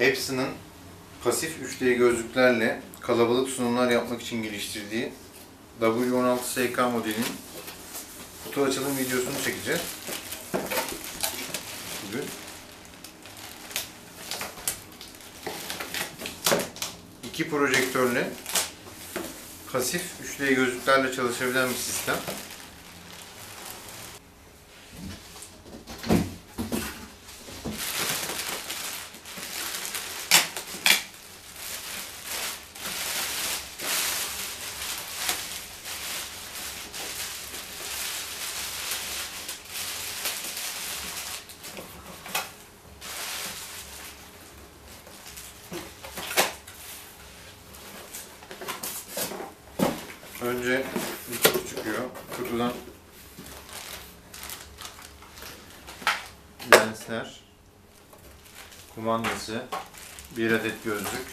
Epson'ın pasif 3D gözlüklerle kalabalık sunumlar yapmak için geliştirdiği W16SK modelinin kutu açılım videosunu çekeceğiz. Bugün. İki projektörle pasif 3D gözlüklerle çalışabilen bir sistem. Önce kutu çıkıyor. Kutudan lensler, kumandası, bir adet gözlük,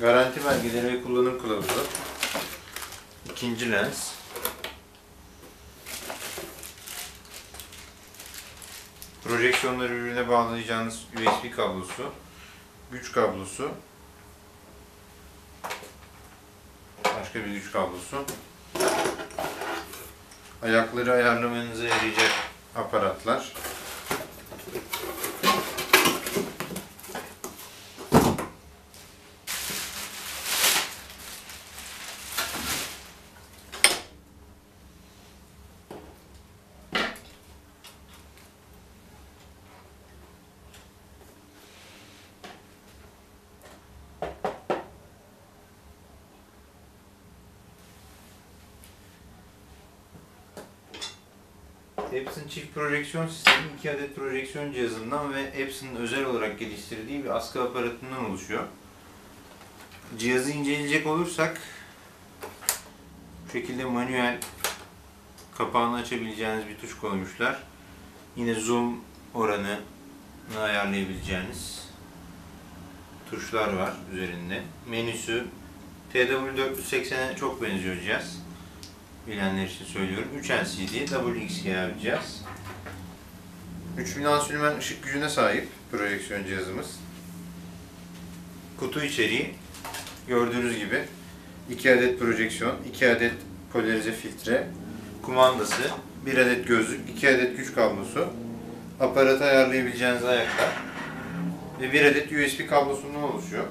garanti belgeleri ve kullanım kılavuzu, ikinci lens, projeksiyonları birbirine bağlayacağınız USB kablosu, güç kablosu, başka bir güç kablosu. Ayakları ayarlamanıza yarayacak aparatlar. Epson çift projeksiyon sistemi iki adet projeksiyon cihazından ve Epson'ın özel olarak geliştirdiği bir askı aparatından oluşuyor. Cihazı inceleyecek olursak bu şekilde manuel kapağını açabileceğiniz bir tuş koymuşlar. Yine zoom oranını ayarlayabileceğiniz tuşlar var üzerinde. Menüsü TW480'e çok benziyor cihaz bilenler için söylüyorum. 3 LCD bir cihaz. 3000 ansülmen ışık gücüne sahip projeksiyon cihazımız. Kutu içeriği gördüğünüz gibi 2 adet projeksiyon, 2 adet polarize filtre, kumandası, 1 adet gözlük, 2 adet güç kablosu, aparatı ayarlayabileceğiniz ayaklar ve 1 adet USB kablosundan oluşuyor.